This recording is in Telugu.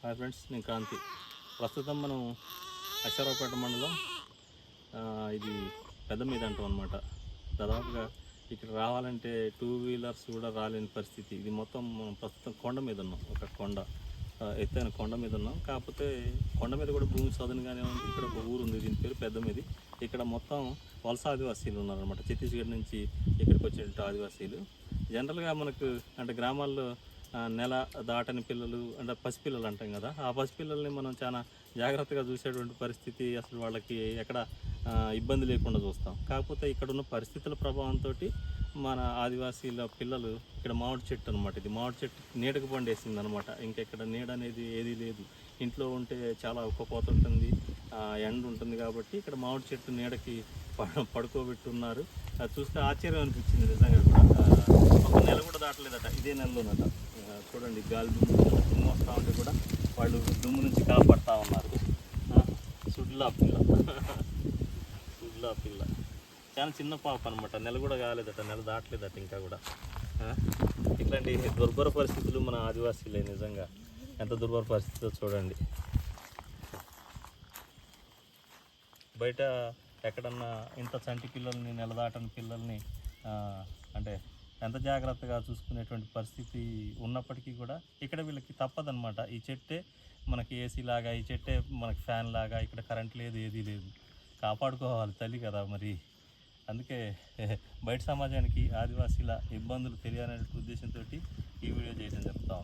హాయ్ ఫ్రెండ్స్ నేను కాంతి. ప్రస్తుతం మనం అశ్వరావుపేట మండలం ఇది పెద్ద మీద అంటాం అనమాట దాదాపుగా ఇక్కడ రావాలంటే టూ వీలర్స్ కూడా రాలేని పరిస్థితి. ఇది మొత్తం మనం ప్రస్తుతం కొండ మీద ఉన్నాం ఒక కొండ. ఎత్తైన కొండ మీద ఉన్నాం. కాకపోతే కొండ మీద కూడా భూమి సదనగానే ఉంది. ఇక్కడ ఒక ఊరు ఉంది దీని పేరు పెద్ద మీది. ఇక్కడ మొత్తం వలస ఆదివాసీలు ఉన్నారనమాట ఛత్తీస్గఢ్ నుంచి ఇక్కడికి వచ్చేట ఆదివాసీలు. జనరల్గా మనకు అంటే గ్రామాల్లో నెల దాటని పిల్లలు అంటే పసిపిల్లలు అంటాం కదా. ఆ పసిపిల్లల్ని మనం చాలా జాగ్రత్తగా చూసేటువంటి పరిస్థితి అసలు వాళ్ళకి ఎక్కడ ఇబ్బంది లేకుండా చూస్తాం. కాకపోతే ఇక్కడ ఉన్న పరిస్థితుల ప్రభావంతో మన ఆదివాసీల పిల్లలు ఇక్కడ మామిడి చెట్టు అనమాట ఇది మామిడి చెట్టు నీడకు పండేసింది అనమాట ఇంకా ఇక్కడ నీడ అనేది ఏదీ లేదు. ఇంట్లో ఉంటే చాలా ఉక్కపోత ఉంటుంది ఆ, ఎండ ఉంటుంది కాబట్టి ఇక్కడ మామిడి చెట్టు నీడకి పడుకోబెట్టున్నారు. అది చూస్తే ఆశ్చర్యం అనిపించింది నిజంగా కూడా. ఒక నెల కూడా దాటలేదట ఇదే నెలలోనట. చూడండి గాలి దుమ్ము దుమ్ము వస్తూ ఉంటే కూడా వాళ్ళు దుమ్ము నుంచి కాపాడుతూ ఉన్నారు. సుడ్లా పిల్ల. సుడ్లా పిల్ల. చాలా చిన్న పాప అనమాట నెల కూడా కాలేదట నెల దాటలేదట ఇంకా కూడా. ఇట్లాంటి దుర్భర పరిస్థితులు మన ఆదివాసీలే నిజంగా. ఎంత దుర్భర పరిస్థితితో చూడండి. బయట ఎక్కడన్నా ఇంత చంటి పిల్లల్ని నెలదాటని పిల్లల్ని అంటే ఎంత జాగ్రత్తగా చూసుకునేటువంటి పరిస్థితి ఉన్నప్పటికీ కూడా ఇక్కడ వీళ్ళకి తప్పదన్నమాట. ఈ చెట్టే మనకి ఏసీ లాగా ఈ చెట్టే మనకి ఫ్యాన్ లాగా ఇక్కడ కరెంట్ లేదు ఏదీ లేదు. కాపాడుకోవాలి తల్లి కదా మరి. అందుకే బయట సమాజానికి ఆదివాసీల ఇబ్బందులు తెలియాలనే ఉద్దేశంతో ఈ వీడియో చేయడం చెప్తాం